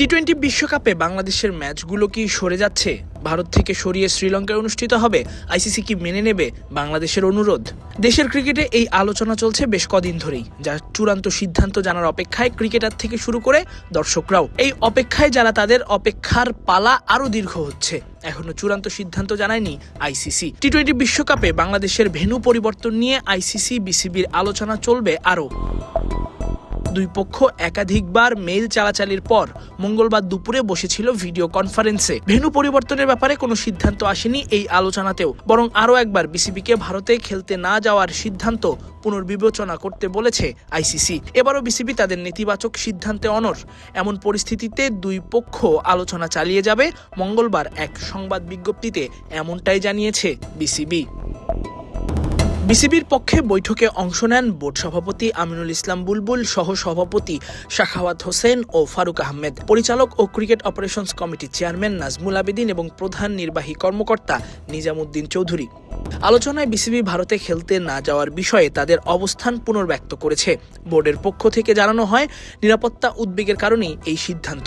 T twenty বিশ্বকাপে বাংলাদেশের ম্যাচগুলো কি সরে যাচ্ছে? ভারত থেকে সরিয়ে শ্রীলঙ্কায় অনুষ্ঠিত হবে? আইসিসি কি মেনে নেবে বাংলাদেশের অনুরোধ? দেশের ক্রিকেটে এই আলোচনা চলছে বেশ কদিন ধরেই যার চূড়ান্ত সিদ্ধান্ত জানার অপেক্ষায় ক্রিকেটার থেকে শুরু করে দর্শকরাও। এই অপেক্ষায় যারা তাদের অপেক্ষার পালা আরও দীর্ঘ হচ্ছে, এখনও চূড়ান্ত সিদ্ধান্ত জানায়নি আইসিসি। টি টোয়েন্টি বিশ্বকাপে বাংলাদেশের ভেন্যু পরিবর্তন নিয়ে আইসিসি, বিসিবির আলোচনা চলবে আরও। দুই পক্ষ একাধিকবার মেইল চালাচালির পর মঙ্গলবার দুপুরে বসেছিল ভিডিও কনফারেন্সে। ভেন্যু পরিবর্তনের ব্যাপারে কোনো সিদ্ধান্ত আসেনি এই আলোচনাতেও, বরং আরও একবার বিসিবিকে ভারতে খেলতে না যাওয়ার সিদ্ধান্ত পুনর্বিবেচনা করতে বলেছে আইসিসি। এবারও বিসিবি তাদের নেতিবাচক সিদ্ধান্তে অনর এমন পরিস্থিতিতে দুই পক্ষ আলোচনা চালিয়ে যাবে, মঙ্গলবার এক সংবাদ বিজ্ঞপ্তিতে এমনটাই জানিয়েছে বিসিবি। বিসিবির পক্ষে বৈঠকে অংশ নেন বোর্ড সভাপতি আমিনুল ইসলাম বুলবুল সহ সভাপতি শাখাওয়াত হোসেন ও ফারুক আহমেদ। পরিচালক ও ক্রিকেট অপারেশনস কমিটির চেয়ারম্যান নাজমুল আবেদিন এবং প্রধান নির্বাহী কর্মকর্তা নিজামুদ্দিন চৌধুরী। আলোচনায় বিসিবি ভারতে খেলতে না যাওয়ার বিষয়ে তাদের অবস্থান পুনর্ব্যক্ত করেছে। বোর্ডের পক্ষ থেকে জানানো হয়, নিরাপত্তা উদ্বেগের কারণেই এই সিদ্ধান্ত।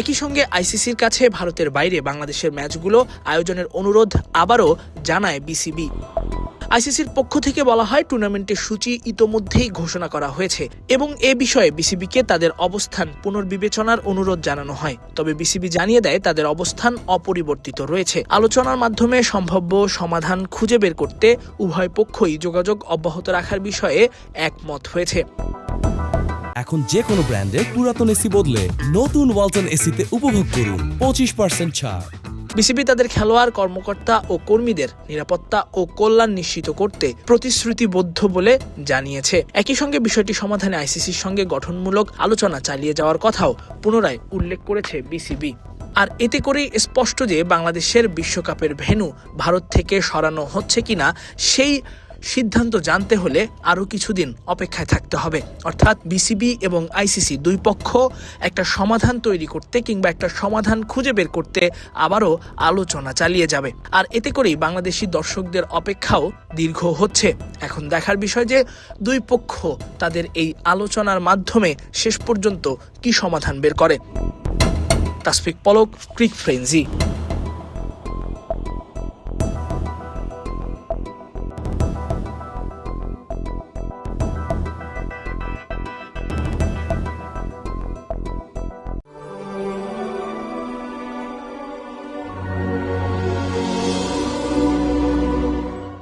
একই সঙ্গে আইসিসির কাছে ভারতের বাইরে বাংলাদেশের ম্যাচগুলো আয়োজনের অনুরোধ আবারও জানায় বিসিবি। আইসিসির পক্ষ থেকে বলা হয়, টুর্নামেন্টের সূচি ইতোমধ্যেই ঘোষণা করা হয়েছে এবং এ বিষয়ে বিসিবিকে তাদের অবস্থান পুনর্বিবেচনার অনুরোধ জানানো হয়। তবে বিসিবি জানিয়ে দেয়, তাদের অবস্থান অপরিবর্তিত রয়েছে। আলোচনার মাধ্যমে সম্ভাব্য সমাধান খুঁজে বের করতে উভয় পক্ষই যোগাযোগ অব্যাহত রাখার বিষয়ে একমত হয়েছে। এখন যে কোনো ব্র্যান্ডের পুরাতন এসি বদলে নতুন ওয়ালটন এসিতে উপভোগ করুন পঁচিশ পার্সেন্ট ছাড়। বিসিবি তাদের খেলোয়াড় কর্মকর্তা ও কর্মীদের নিরাপত্তা ও কল্যাণ নিশ্চিত করতে প্রতিশ্রুতিবদ্ধ বলে জানিয়েছে। একই সঙ্গে বিষয়টি সমাধানে আইসিসির সঙ্গে গঠনমূলক আলোচনা চালিয়ে যাওয়ার কথাও পুনরায় উল্লেখ করেছে বিসিবি। আর এতে করেই স্পষ্ট যে বাংলাদেশের বিশ্বকাপের ভেন্যু ভারত থেকে সরানো হচ্ছে কিনা, সেই সিদ্ধান্ত জানতে হলে আরও কিছুদিন অপেক্ষায় থাকতে হবে। অর্থাৎ বিসিবি এবং আইসিসি দুই পক্ষ একটা সমাধান তৈরি করতে কিংবা একটা সমাধান খুঁজে বের করতে আবারও আলোচনা চালিয়ে যাবে। আর এতে করেই বাংলাদেশি দর্শকদের অপেক্ষাও দীর্ঘ হচ্ছে। এখন দেখার বিষয় যে দুই পক্ষ তাদের এই আলোচনার মাধ্যমে শেষ পর্যন্ত কি সমাধান বের করে। তাসফিক পলক, ক্রিক ফ্রেন্সি